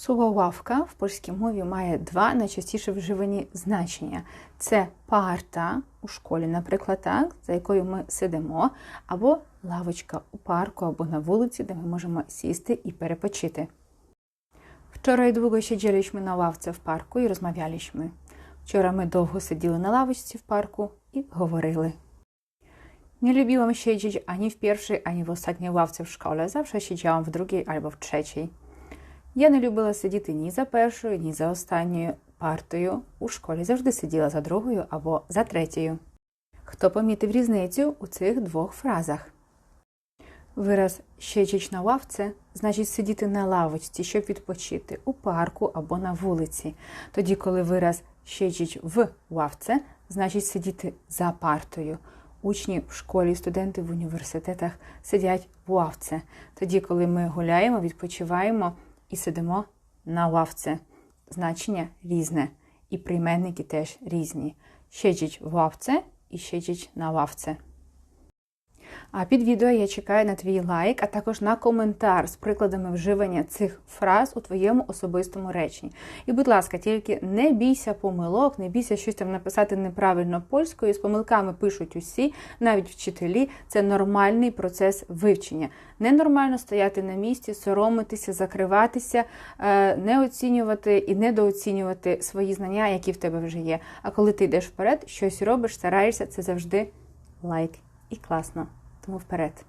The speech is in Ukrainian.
Слово лавка в польській мові має два найчастіше вживані значення: це парта у школі, наприклад, так, за якою ми сидимо, або лавочка у парку або на вулиці, де ми можемо сісти і перепочити. Wczoraj długo siedzieliśmy na ławce w parku i rozmawialiśmy. Wczoraj my довго сиділи на лавочці в парку і говорили. Nie lubiłam siedzieć ani w pierwszej, ani w ostatniej ławce w szkole. Zawsze siedziałam w drugiej albo w trzeciej. Я не любила сидіти ні за першою, ні за останньою партою. У школі завжди сиділа за другою або за третьою. Хто помітив різницю у цих двох фразах? Вираз «сидіч на лавці» значить сидіти на лавочці, щоб відпочити у парку або на вулиці. Тоді, коли вираз «сидіч в лавці» значить сидіти за партою. Учні в школі, студенти в університетах сидять в лавці. Тоді, коли ми гуляємо, відпочиваємо і сидимо на лавці. Значення різне, і прийменники теж різні. Сидіть в лавці і сидіть на лавці. А під відео я чекаю на твій лайк, а також на коментар з прикладами вживання цих фраз у твоєму особистому реченні. І, будь ласка, тільки не бійся помилок, не бійся щось там написати неправильно польською. З помилками пишуть усі, навіть вчителі. Це нормальний процес вивчення. Ненормально стояти на місці, соромитися, закриватися, е, не оцінювати і недооцінювати свої знання, які в тебе вже є. А коли ти йдеш вперед, щось робиш, стараєшся, це завжди лайк і класно. Тому вперед.